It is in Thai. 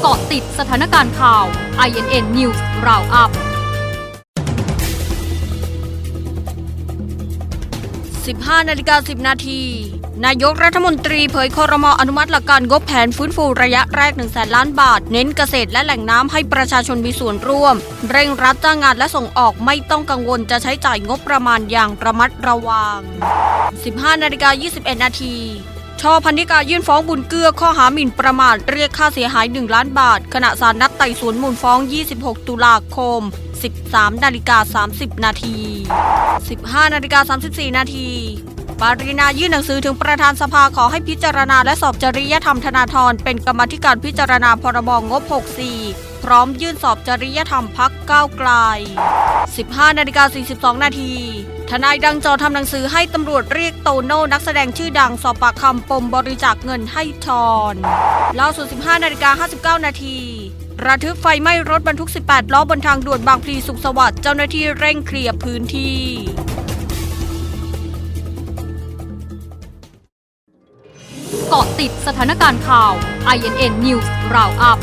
เกาะติดสถานการณ์ข่าว INN News Roundup 15นาฬิกา10 นาที นายกรัฐมนตรีเผยคอรมออนุมัติหลักการงบแผนฟื้นฟูระยะแรก1แสนล้านบาท เน้นเกษตรและแหล่งน้ำให้ประชาชนมีส่วนร่วม เร่งรัดจ้างงานและส่งออกไม่ต้องกังวลจะใช้จ่ายงบประมาณอย่างระมัดระวัง 15นาฬิกา21 นาที ช่อพันธิกายื่นฟ้องบุญเกื้อข้อหาหมิ่นประมาทเรียกค่าเสียหาย 1 ล้านบาท ขณะศาลนัดไต่สวนมูลฟ้อง 26 ตุลาคม 13 นาฬิกา 30 นาที 15 นาฬิกา 34 นาทีปารินายื่นหนังสือถึงประธานสภาขอให้พิจารณาและสอบจริยธรรมธนาธรเป็นกรรมธิการพิจารณาพรบงบ 64 พร้อมยื่นสอบจริยธรรมพักก้าวไกล 15นาฬิกา42 นาที ทนายดังจอทำหนังสือให้ตำรวจเรียกโตโน่นักแสดงชื่อดังสอบปากคำปมบริจาคเงินให้ทอนล่าสุด 15นาฬิกา59 นาทีระทึกไฟไหม้รถบรรทุก 18 ล้อบนทางด่วนบางพลีสุขสวัสดิ์เจ้าหน้าที่เร่งเคลียร์พื้นที่เกาะติดสถานการณ์ข่าว INN News Roundup